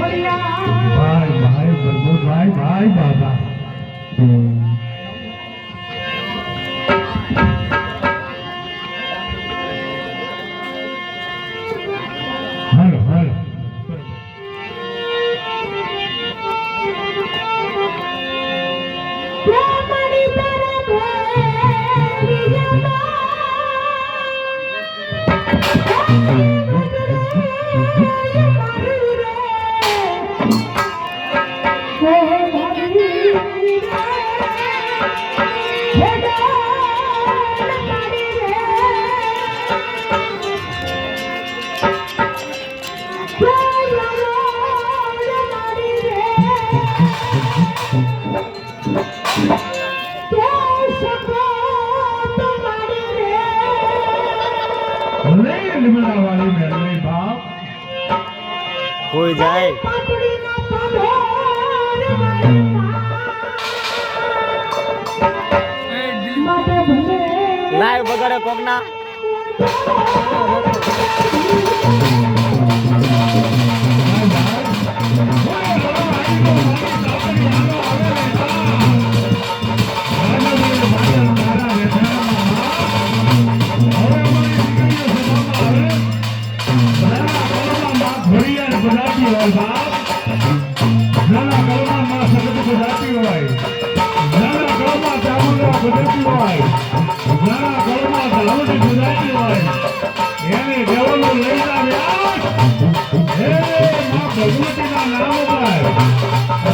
ભાઈ ભાઈ બંધુભાઈ ભાઈ બાબા. હાલો હાલો લે લીમડા વાળી મેળવી બાપ કોઈ જાય લાઈવ બગાડે કોકના એને દેવાનું લઈ આવ્યા ભગવતીના નામ પર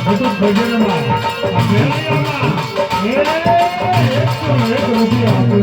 બધું ભજનમાં મેળાયામાં હે એકસો એક રૂપિયા આપું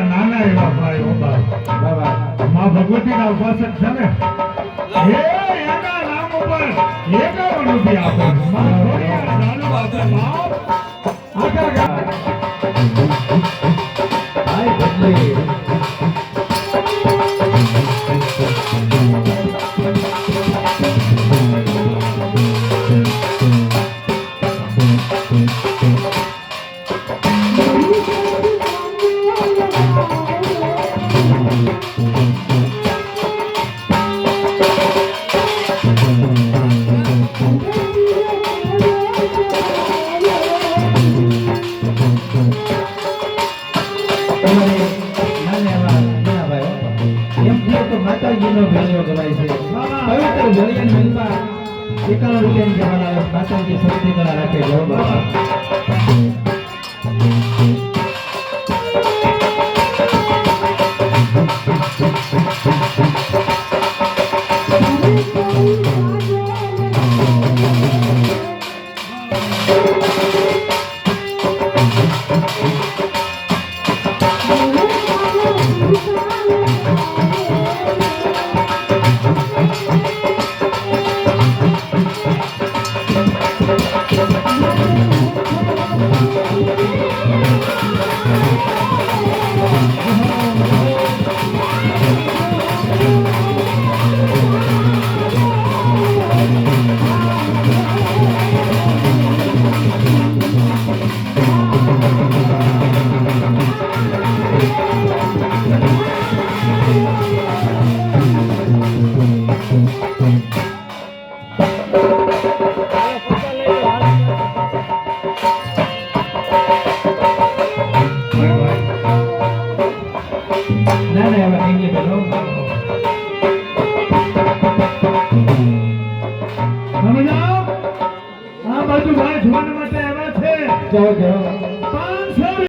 હવે નાના એવા ભાઈ બાબા બાપ. ભગવતી ના ઉપાસક છે ને? હે એના નામ ઉપર એકાવન રૂપિયા આપો. માં ધોળિયા નાનું બાબા બાપ. આખા ગામ તમારે કહે તો માતાજીનો ભેળો ગવાય છે. પવિત્ર જળિયન મિલમાં એકાવન રૂપિયાની જવાના માતાજી સૌથી કળા રાખે જય સમજાવ